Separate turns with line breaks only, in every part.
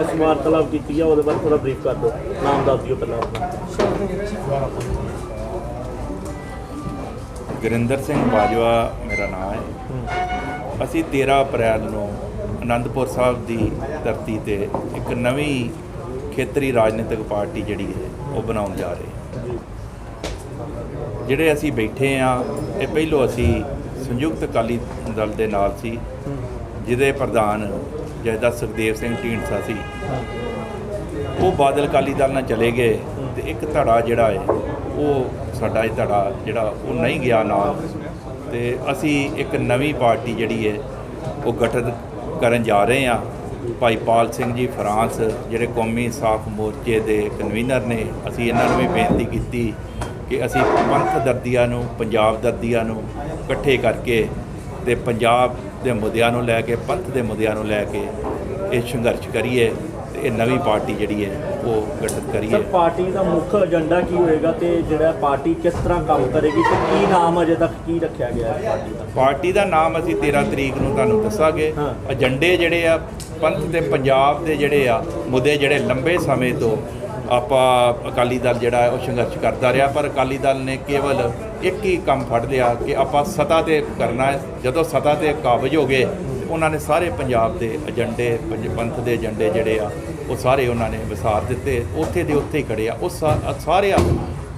ਇਸ ਵਾਰਤਾਲਾਪ ਕੀਤੀ ਆ ਉਹਦੇ ਬਾਰੇ ਥੋੜਾ ਬਰੀਫ ਕਰ ਦਿਓ। ਨਾਮ ਦੱਸ ਦਿਓ ਪਹਿਲਾਂ ਆਪਣਾ।
ਗੁਰਿੰਦਰ ਸਿੰਘ ਬਾਜਵਾ ਮੇਰਾ ਨਾਮ ਹੈ। ਅਸੀਂ 13 ਅਪ੍ਰੈਲ ਨੂੰ ਆਨੰਦਪੁਰ ਸਾਹਿਬ ਦੀ ਧਰਤੀ ਤੇ ਇੱਕ ਨਵੀਂ ਖੇਤਰੀ ਰਾਜਨੀਤਿਕ ਪਾਰਟੀ ਜਿਹੜੀ ਹੈ ਉਹ ਬਣਾਉਣ ਜਾ ਰਹੇ ਜਿਹੜੇ ਅਸੀਂ ਬੈਠੇ ਆ ਇਹ ਪਹਿਲੋਂ ਅਸੀਂ ਸੰਯੁਕਤ ਅਕਾਲੀ ਦਲ ਦੇ ਨਾਲ ਸੀ ਜਿਹਦੇ ਪ੍ਰਧਾਨ ਜੈਦਾ ਸੁਖਦੇਵ ਸਿੰਘ ਢੀਂਡਸਾ ਸੀ। ਉਹ ਬਾਦਲ ਅਕਾਲੀ ਦਲ ਨਾਲ ਚਲੇ ਗਏ ਤੇ ਇੱਕ ਧੜਾ ਜਿਹੜਾ ਹੈ ਉਹ ਸਾਡਾ ਇਹ ਧੜਾ ਜਿਹੜਾ ਉਹ ਨਹੀਂ ਗਿਆ ਨਾਲ। ਤੇ ਅਸੀਂ ਇੱਕ ਨਵੀਂ ਪਾਰਟੀ ਜਿਹੜੀ ਹੈ ਉਹ ਗਠਨ ਕਰਨ ਜਾ ਰਹੇ ਹਾਂ। ਭਾਈ ਪਾਲ ਸਿੰਘ ਜੀ ਫਰਾਂਸ ਜਿਹੜੇ ਕੌਮੀ ਇਨਸਾਫ ਮੋਰਚੇ ਦੇ ਕਨਵੀਨਰ ਨੇ ਅਸੀਂ ਇਹਨਾਂ ਨੂੰ ਵੀ ਬੇਨਤੀ ਕੀਤੀ ਕਿ ਅਸੀਂ ਪੰਥ ਦਰਦੀਆਂ ਨੂੰ ਪੰਜਾਬ ਦਰਦੀਆਂ ਨੂੰ ਇਕੱਠੇ ਕਰਕੇ ਤੇ ਪੰਜਾਬ ਦੇ ਮੁੱਦਿਆਂ ਨੂੰ ਲੈ ਕੇ ਪੰਥ ਦੇ ਮੁੱਦਿਆਂ ਨੂੰ ਲੈ ਕੇ ਇਹ ਸੰਘਰਸ਼ ਕਰੀਏ ਤੇ ਇਹ ਨਵੀਂ ਪਾਰਟੀ ਜਿਹੜੀ ਹੈ ਉਹ ਗਠਿਤ ਕਰੀਏ।
ਸਰ ਪਾਰਟੀ ਦਾ ਮੁੱਖ ਏਜੰਡਾ ਕੀ ਹੋਏਗਾ ਤੇ ਜਿਹੜਾ ਪਾਰਟੀ ਕਿਸ ਤਰ੍ਹਾਂ ਕੰਮ ਕਰੇਗੀ ਤੇ ਕੀ ਨਾਮ ਅਜੇ ਤੱਕ ਕੀ ਰੱਖਿਆ ਗਿਆ ਹੈ ਪਾਰਟੀ ਦਾ?
ਪਾਰਟੀ ਦਾ ਨਾਮ ਅਸੀਂ 13 ਤਰੀਕ ਨੂੰ ਤੁਹਾਨੂੰ ਦੱਸਾਂਗੇ। ਏਜੰਡੇ ਜਿਹੜੇ ਆ ਪੰਥ ਤੇ ਪੰਜਾਬ ਦੇ ਜਿਹੜੇ ਆ ਮੁੱਦੇ ਜਿਹੜੇ ਲੰਬੇ ਸਮੇਂ ਤੋਂ ਆਪਾਂ ਅਕਾਲੀ ਦਲ ਜਿਹੜਾ ਉਹ ਸੰਘਰਸ਼ ਕਰਦਾ ਰਿਹਾ, ਪਰ ਅਕਾਲੀ ਦਲ ਨੇ ਕੇਵਲ ਇੱਕ ਹੀ ਕੰਮ ਫੜ ਲਿਆ ਕਿ ਆਪਾਂ ਸਤਾ ਤੇ ਕਰਨਾ ਹੈ। ਜਦੋਂ ਸਤਾ ਤੇ ਕਾਬਜ ਹੋ ਗਏ, ਉਹਨਾਂ ਨੇ ਸਾਰੇ ਪੰਜਾਬ ਦੇ ਏਜੰਡੇ, ਪੰਜ- ਪੰਥ ਦੇ ਏਜੰਡੇ ਜਿਹੜੇ ਆ, ਉਹ ਸਾਰੇ ਉਹਨਾਂ ਨੇ ਵਿਸਾਰ ਦਿੱਤੇ। ਉੱਥੇ ਦੇ ਉੱਥੇ ਹੀ ਖੜੇ ਆ। ਉਹ ਸਾ- ਸਾਰੇ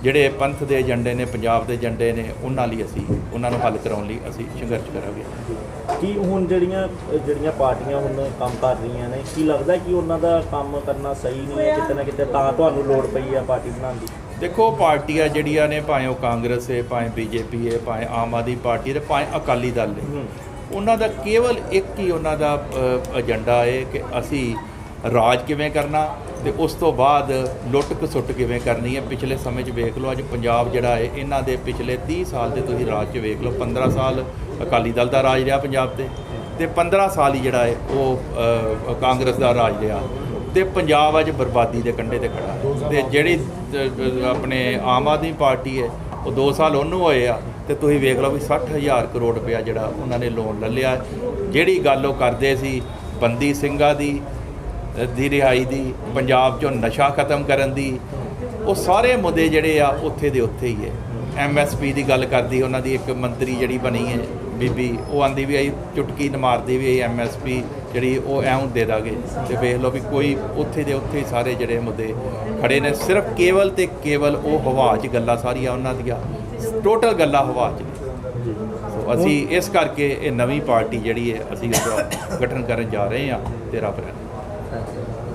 ਜਿਹੜੇ ਪੰਥ ਦੇ ਏਜੰਡੇ ਨੇ ਪੰਜਾਬ ਦੇ ਏਜੰਡੇ ਨੇ ਉਹਨਾਂ ਲਈ ਅਸੀਂ ਉਹਨਾਂ ਨੂੰ ਹੱਲ ਕਰਾਉਣ ਲਈ ਅਸੀਂ ਸੰਘਰਸ਼ ਕਰਾਂਗੇ।
ਕੀ ਹੁਣ ਜਿਹੜੀਆਂ ਜਿਹੜੀਆਂ ਪਾਰਟੀਆਂ ਹੁਣ ਕੰਮ ਕਰ ਰਹੀਆਂ ਨੇ ਕੀ ਲੱਗਦਾ ਕਿ ਉਹਨਾਂ ਦਾ ਕੰਮ ਕਰਨਾ ਸਹੀ ਨਹੀਂ ਹੈ ਕਿਤੇ ਨਾ ਕਿਤੇ ਤਾਂ ਤੁਹਾਨੂੰ ਲੋੜ ਪਈ ਹੈ ਪਾਰਟੀ ਬਣਾਉਣ ਦੀ?
ਦੇਖੋ ਪਾਰਟੀਆਂ ਜਿਹੜੀਆਂ ਨੇ ਭਾਵੇਂ ਉਹ ਕਾਂਗਰਸ ਹੈ ਭਾਵੇਂ ਬੀਜੇਪੀ ਹੈ ਭਾਵੇਂ ਆਮ ਆਦਮੀ ਪਾਰਟੀ ਹੈ ਭਾਵੇਂ ਅਕਾਲੀ ਦਲ ਹੈ। ਉਹਨਾਂ ਦਾ ਕੇਵਲ ਇੱਕ ਹੀ ਉਹਨਾਂ ਦਾ ਏਜੰਡਾ ਹੈ ਕਿ ਅਸੀਂ ਰਾਜ ਕਿਵੇਂ ਕਰਨਾ ਤੇ ਉਸ ਤੋਂ ਬਾਅਦ ਲੁੱਟ ਖਸੁੱਟ ਕਿਵੇਂ ਕਰਨੀ ਹੈ ਪਿਛਲੇ ਸਮੇਂ 'ਚ ਵੇਖ ਲਓ, ਅੱਜ ਪੰਜਾਬ ਜਿਹੜਾ ਹੈ, ਇਹਨਾਂ ਦੇ ਪਿਛਲੇ 30 ਸਾਲ ਦੇ ਤੁਸੀਂ ਰਾਜ 'ਚ ਵੇਖ ਲਓ 15 ਸਾਲ ਅਕਾਲੀ ਦਲ ਦਾ ਰਾਜ ਰਿਹਾ ਪੰਜਾਬ ਤੇ ਤੇ 15 ਸਾਲ ਹੀ ਜਿਹੜਾ ਹੈ ਉਹ ਕਾਂਗਰਸ ਦਾ ਰਾਜ ਰਿਹਾ ਤੇ ਪੰਜਾਬ ਅੱਜ ਬਰਬਾਦੀ ਦੇ ਕੰਢੇ ਤੇ ਖੜਾ ਹੈ। ਤੇ ਜਿਹੜੀ ਆਪਣੇ ਆਮ ਆਦਮੀ ਪਾਰਟੀ ਹੈ, ਉਹ 2 ਸਾਲ ਉਹਨੂੰ ਹੋਏ ਆ ਤੇ ਤੁਸੀਂ ਵੇਖ ਲਓ ਵੀ 60000 ਕਰੋੜ ਰੁਪਇਆ ਜਿਹੜਾ ਉਹਨਾਂ ਨੇ ਲੋਨ ਲੈ ਲਿਆ ਜਿਹੜੀ ਗੱਲ ਉਹ ਕਰਦੇ ਸੀ, ਬੰਦੀ ਸਿੰਘਾਂ ਦੀ ਦੀ ਰਿਹਾਈ ਦੀ, ਪੰਜਾਬ 'ਚੋਂ ਨਸ਼ਾ ਖਤਮ ਕਰਨ ਦੀ, ਉਹ ਸਾਰੇ ਮੁੱਦੇ ਜਿਹੜੇ ਆ ਉੱਥੇ ਦੇ ਉੱਥੇ ਹੀ ਹੈ। ਐਮਐਸਪੀ ਦੀ ਗੱਲ ਕਰਦੀ, ਉਹਨਾਂ ਦੀ ਇੱਕ ਮੰਤਰੀ ਜਿਹੜੀ ਬਣੀ ਹੈ, ਬੀਬੀ, ਉਹ ਆਂਦੀ ਵੀ ਆਈ ਚੁਟਕੀ ਨ ਮਾਰਦੀ ਵੀ ਐਮਐਸਪੀ ਜਿਹੜੀ ਉਹ ਐਉਂ ਦੇ ਦਾਂਗੇ ਤੇ ਵੇਖ ਲਓ ਵੀ ਕੋਈ ਉੱਥੇ ਦੇ ਉੱਥੇ ਹੀ ਸਾਰੇ ਜਿਹੜੇ ਮੁੱਦੇ ਖੜੇ ਨੇ। ਸਿਰਫ ਕੇਵਲ ਤੇ ਕੇਵਲ ਉਹ ਹਵਾ 'ਚ ਗੱਲਾਂ ਸਾਰੀਆਂ ਉਹਨਾਂ ਦੀਆਂ। ਟੋਟਲ ਗੱਲਾਂ ਹਵਾ 'ਚ ਨੇ। ਸੋ ਅਸੀਂ ਇਸ ਕਰਕੇ ਇਹ ਨਵੀਂ ਪਾਰਟੀ ਜਿਹੜੀ ਹੈ, ਅਸੀਂ ਉਹਦਾ ਗਠਨ ਕਰਨ ਜਾ ਰਹੇ ਹਾਂ 13 ਅਪ੍ਰੈਲ ਨੂੰ।